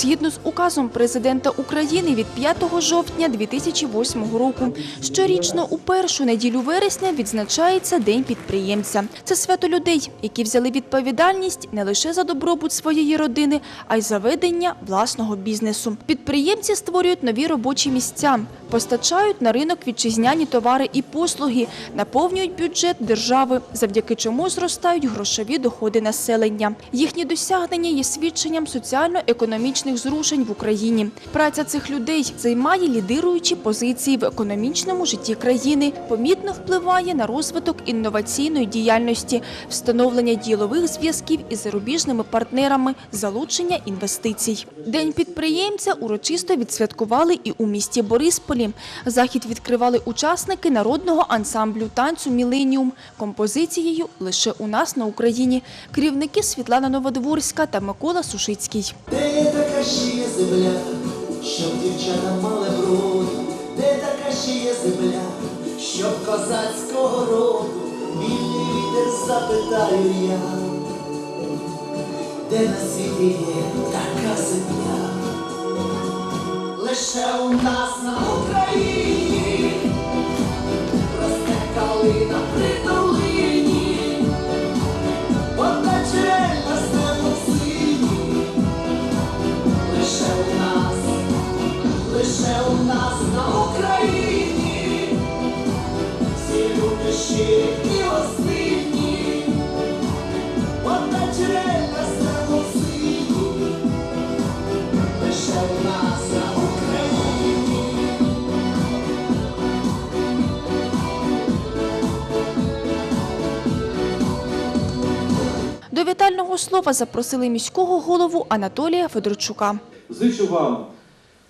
згідно з указом президента України від 5 жовтня 2008 року. Щорічно у першу неділю вересня відзначається День підприємця. Це свято людей, які взяли відповідальність не лише за добробут своєї родини, а й за ведення власного бізнесу. Підприємці створюють нові робочі місця, постачають на ринок вітчизняні товари і послуги, наповнюють бюджет держави, завдяки чому зростають грошові доходи населення. Їхні досягнення є свідченням соціально-економічних зрушень в Україні. Праця цих людей займає лідируючі позиції в економічному житті країни, помітно впливає на розвиток інноваційної діяльності, встановлення ділових зв'язків із зарубіжними партнерами, залучення інвестицій. День підприємця урочисто відсвяткували і у місті Борисполі. Захід відкривали учасники народного ансамблю танцю Міленіум композицією Лише у нас на Україні. Керівники Світлана Новодворська та Микола Сушицький. Така ще є земля, щоб дівчата мали бруд, де така ще є земля, щоб козацького роду, вільний вітер запитаю я, де на світі є така земля, лише у нас на Україні До вітального слова запросили міського голову Анатолія Федорчука. Зичу вам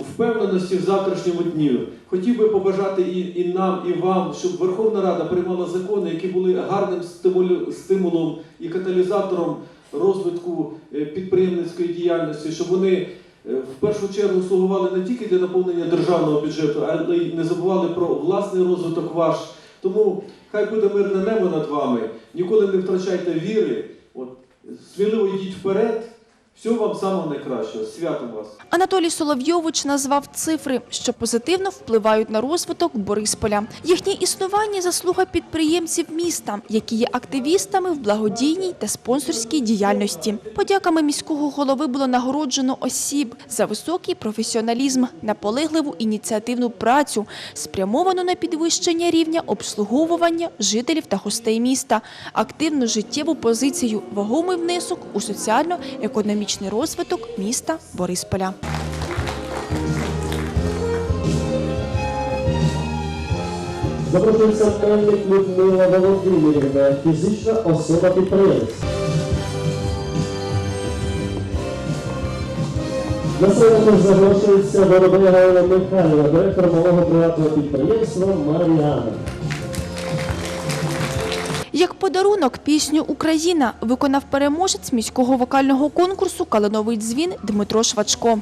впевненості в завтрашньому дні. Хотів би побажати і, і нам, і вам, щоб Верховна Рада приймала закони, які були гарним стимулю- стимулом і каталізатором розвитку е, підприємницької діяльності, щоб вони е, в першу чергу слугували не тільки для наповнення державного бюджету, але й не забували про власний розвиток ваш. Тому хай буде мирне небо над вами. Ніколи не втрачайте віри. От, сміливо йдіть вперед. Всього вам самого найкращого. Святом вас! Анатолій Соловйович назвав цифри, що позитивно впливають на розвиток Борисполя. Їхнє існування – заслуга підприємців міста, які є активістами в благодійній та спонсорській діяльності. Подяками міського голови було нагороджено осіб за високий професіоналізм, наполегливу ініціативну працю, спрямовану на підвищення рівня обслуговування жителів та гостей міста, активну життєву позицію, вагомий внесок у соціально-економічний розвиток міста Борисполя. Запрошується Мельник Людмила Володимирівна, фізична особа підприємець. На сцену запрошується Воробей Галина Михайлова, директор малого приватного підприємства Маріана. Як подарунок пісню Україна виконав переможець міського вокального конкурсу Калиновий дзвін Дмитро Швачко.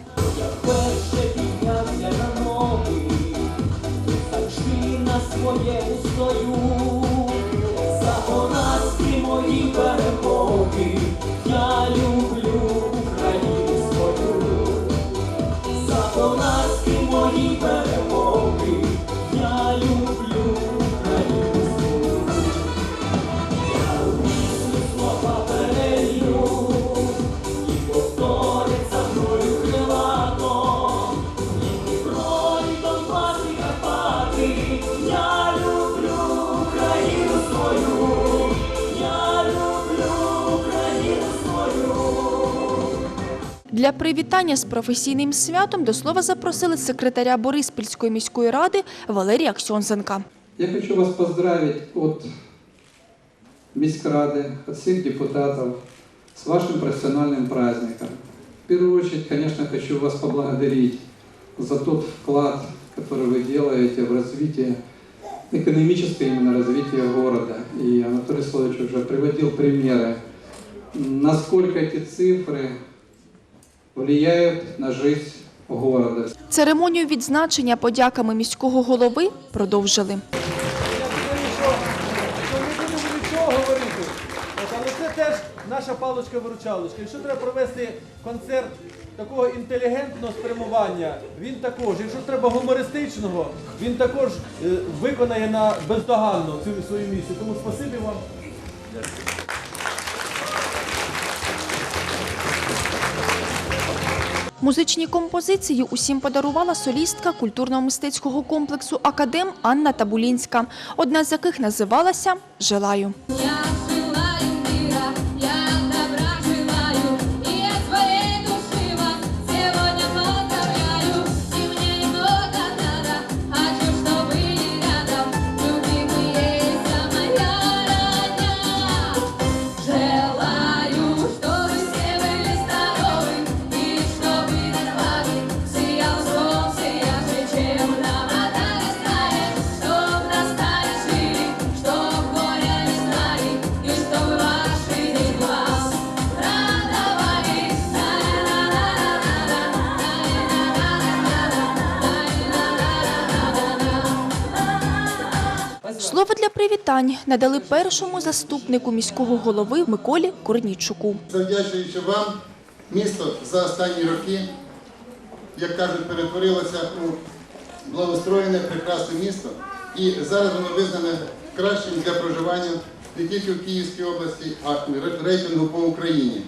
Для привітання з професійним святом до слова запросили секретаря Бориспільської міської ради Валерія Ксьонзенка. Я хочу вас поздравить от Міськради, от всех депутатов с вашим профессиональным праздником. В первую очередь, конечно, хочу вас поблагодарить за тот вклад, который вы делаете в развитие, экономическое именно развитие города. И Анатолий Славович уже приводил примеры, насколько эти цифры влияют на жизнь города. Церемонію відзначення подяками міського голови продовжили. Я думаю, що, що не будемо нічого говорити. Але це теж наша паличка-виручалочка. Якщо треба провести концерт такого інтелігентного спрямування, він також, якщо треба гумористичного, він також е, виконає на бездоганно цю свою місію. Тому спасибі вам. Музичні композиції усім подарувала солістка культурно-мистецького комплексу Академ Анна Табулінська, одна з яких називалася Желаю. Слово для привітань надали першому заступнику міського голови Миколі Корнійчуку. Завдячуючи вам, місто за останні роки, як кажуть, перетворилося у благоустроєне прекрасне місто. І зараз воно визнане кращим для проживання не тільки в Київській області, а й рейтингу по Україні.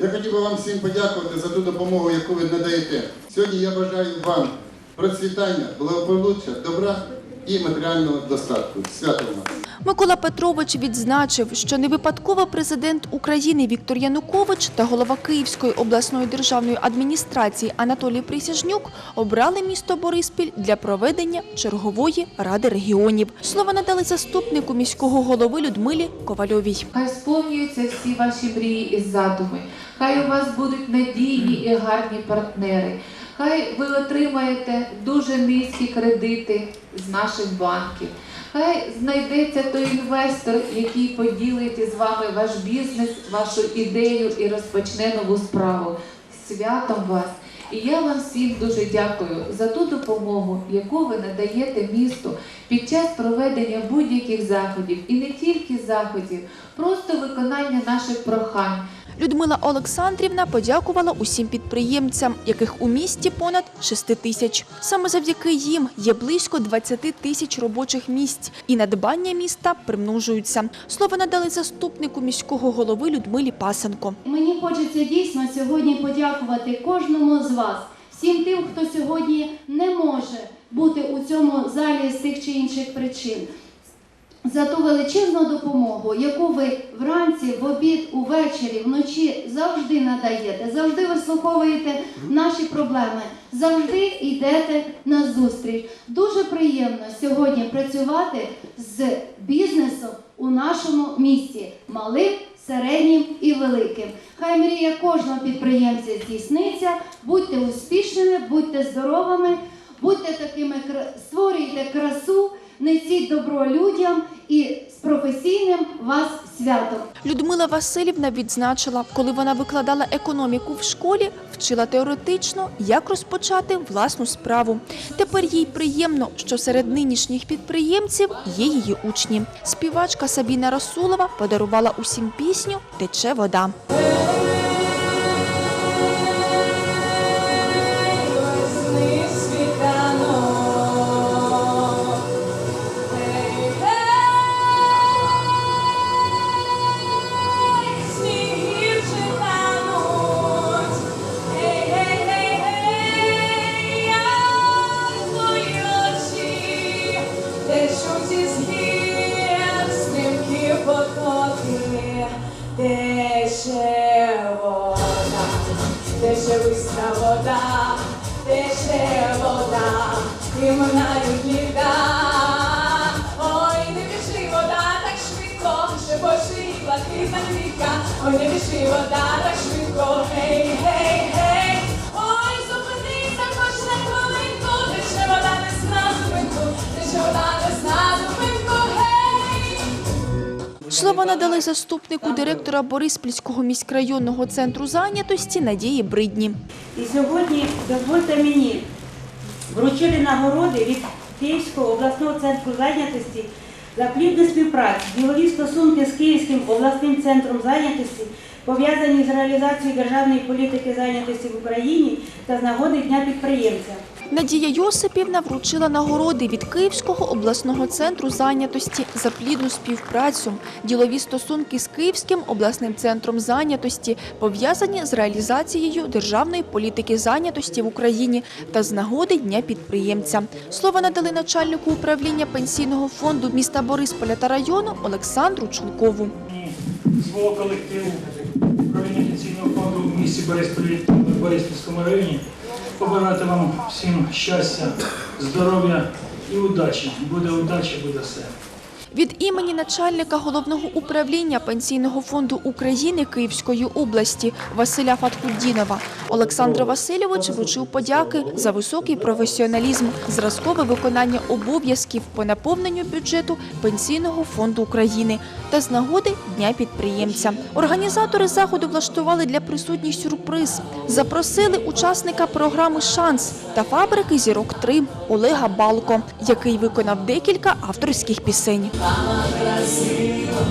Я хотів би вам всім подякувати за ту допомогу, яку ви надаєте. Сьогодні я бажаю вам процвітання, благополуччя, добра і матеріального достатку. Свято вам! Микола Петрович відзначив, що не випадково президент України Віктор Янукович та голова Київської обласної державної адміністрації Анатолій Присяжнюк обрали місто Бориспіль для проведення чергової ради регіонів. Слово надали заступнику міського голови Людмилі Ковальовій. Хай сповнюються всі ваші мрії і задуми. Хай у вас будуть надійні і гарні партнери. Хай ви отримаєте дуже низькі кредити з наших банків. Хай знайдеться той інвестор, який поділить із вами ваш бізнес, вашу ідею і розпочне нову справу. Святом вас! І я вам всім дуже дякую за ту допомогу, яку ви надаєте місту під час проведення будь-яких заходів, і не тільки заходів, просто виконання наших прохань. Людмила Олександрівна подякувала усім підприємцям, яких у місті понад 6 тисяч. Саме завдяки їм є близько 20 тисяч робочих місць, і надбання міста примножуються. Слово надали заступнику міського голови Людмилі Пасенко. Мені хочеться дійсно сьогодні подякувати кожному з вас, всім тим, хто сьогодні не може бути у цьому залі з тих чи інших причин. За ту величезну допомогу, яку ви вранці, в обід, увечері, вночі завжди надаєте, завжди вислуховуєте наші проблеми, завжди йдете на зустріч. Дуже приємно сьогодні працювати з бізнесом у нашому місті, малим, середнім і великим. Хай мрія кожного підприємця здійсниться. Будьте успішними, будьте здоровими, будьте такими створюйте красу, несіть добро людям і з професійним вас святом. Людмила Васильівна відзначила, коли вона викладала економіку в школі, вчила теоретично, як розпочати власну справу. Тепер їй приємно, що серед нинішніх підприємців є її учні. Співачка Сабіна Расулова подарувала усім пісню Тече вода. Тече вода. Тече висна вода, тече вода, і минають літа. Ой, не біжи вода так швидко, ще і блакитна квітка. Ой, не біжи вода так швидко, гей. Слово надали заступнику директора Бориспільського міськрайонного центру зайнятості Надії Бридні. І сьогодні дозвольте мені вручити нагороди від Київського обласного центру зайнятості за плідну співпрацю, ділові стосунки з Київським обласним центром зайнятості пов'язані з реалізацією державної політики зайнятості в Україні та з нагоди Дня підприємця. Надія Йосипівна вручила нагороди від Київського обласного центру зайнятості за плідну співпрацю. Ділові стосунки з Київським обласним центром зайнятості пов'язані з реалізацією державної політики зайнятості в Україні та з нагоди Дня підприємця. Слово надали начальнику управління пенсійного фонду міста Борисполя та району Олександру Чулкову. свого колективу місті Бориспільському районі побажати вам всім щастя, здоров'я і удачі. Буде удача, буде все. Від імені начальника головного управління Пенсійного фонду України Київської області Василя Фатхуддінова Олександр Васильович вручив подяки за високий професіоналізм, зразкове виконання обов'язків по наповненню бюджету Пенсійного фонду України та з нагоди Дня підприємця. Організатори заходу влаштували для присутніх сюрприз. Запросили учасника програми Шанс та фабрики Зірок 3 Олега Балко, який виконав декілька авторських пісень. Она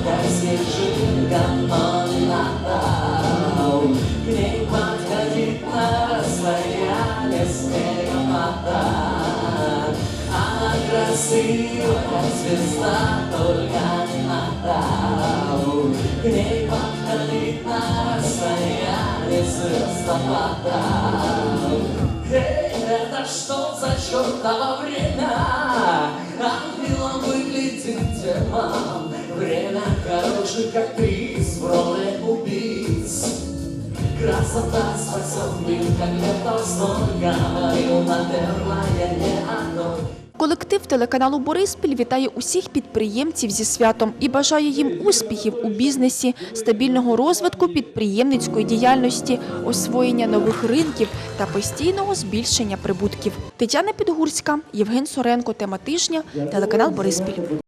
как снежинка, он Натал. К ней подходит на расстояние снегопада. Она красива, как звезда, только не Натал. К ней подходит на расстояние звездопада. Эй, это что за чертово время? Ангелом выглядит демон Время хороших актрис в роли убийц Красота спасет мир, как Лев Толстой Говорил, наверное, не одной Колектив телеканалу Бориспіль вітає усіх підприємців зі святом і бажає їм успіхів у бізнесі, стабільного розвитку підприємницької діяльності, освоєння нових ринків та постійного збільшення прибутків. Тетяна Підгурська, Євген Соренко, тема тижня, телеканал Бориспіль.